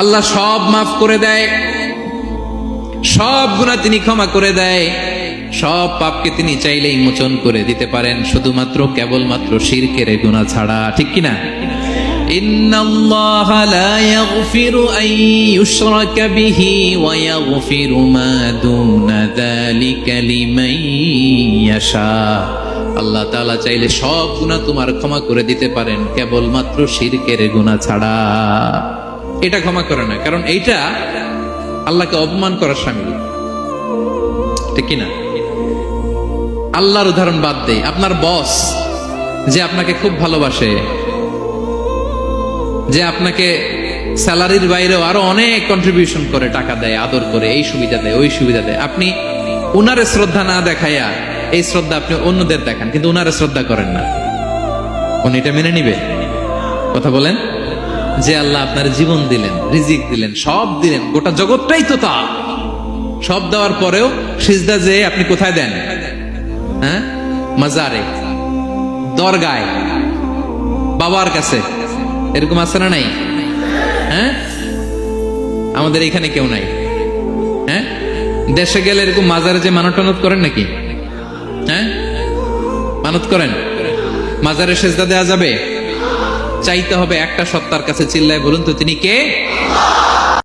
আল্লাহ সব মাফ করে দেয় সব গুণা তিনি ক্ষমা করে দেয় সব পাপকে তিনি চাইলেই মোচন করে দিতে পারেন শুধুমাত্র কেবলমাত্র শিরকের গুণা ছাড়া ঠিক কিনা إن الله لا يغفر أن يشرك به ويغفر ما دون ذلك لمن يشاء আল্লাহ তাআলা চাইলে সব গুনাহ তোমার ক্ষমা করে দিতে পারেন কেবলমাত্র শিরকের গুনাহ ছাড়া এটা ক্ষমা করে না, কারণ এইটা আল্লাহকে অপমান করার সামিল। ঠিক কিনা? আল্লাহর উদাহরণ বাদ দেই। আপনার বস যে আপনাকে খুব ভালোবাসে, যে আপনাকে স্যালারির বাইরেও আরও অনেক কন্ট্রিবিউশন করে, টাকা দেয়, আদর করে, এই সুবিধা দেয়, ওই সুবিধা দেয়। আপনি উনারে শ্রদ্ধা না দেখাইয়া এই শ্রদ্ধা আপনি অন্যদের দেখান, কিন্তু উনারে শ্রদ্ধা করেন না। উনি এটা মেনে নিবে। কথা বলেন? যে আল্লাহ আপনার জীবন দিলেন, রিজিক দিলেন, সব দিলেন, গোটা জগৎটাই তো তা সব দেওয়ার পরেও সিজদা যে আপনি কোথায় দেন? হ্যাঁ? মাজারে, দরগায়, বাবার কাছে। এরকম আছে না নাই? হ্যাঁ? আমাদের এখানে কেউ নাই। হ্যাঁ? দেশে গেলে এরকম মাজারে যে মানত টানত করেন নাকি? হ্যাঁ? মানত করেন? মাজারে সেজদা দেওয়া যাবে? চাইতে হবে একটা সত্তার কাছে। চিল্লায় বলুন তো তিনি কে?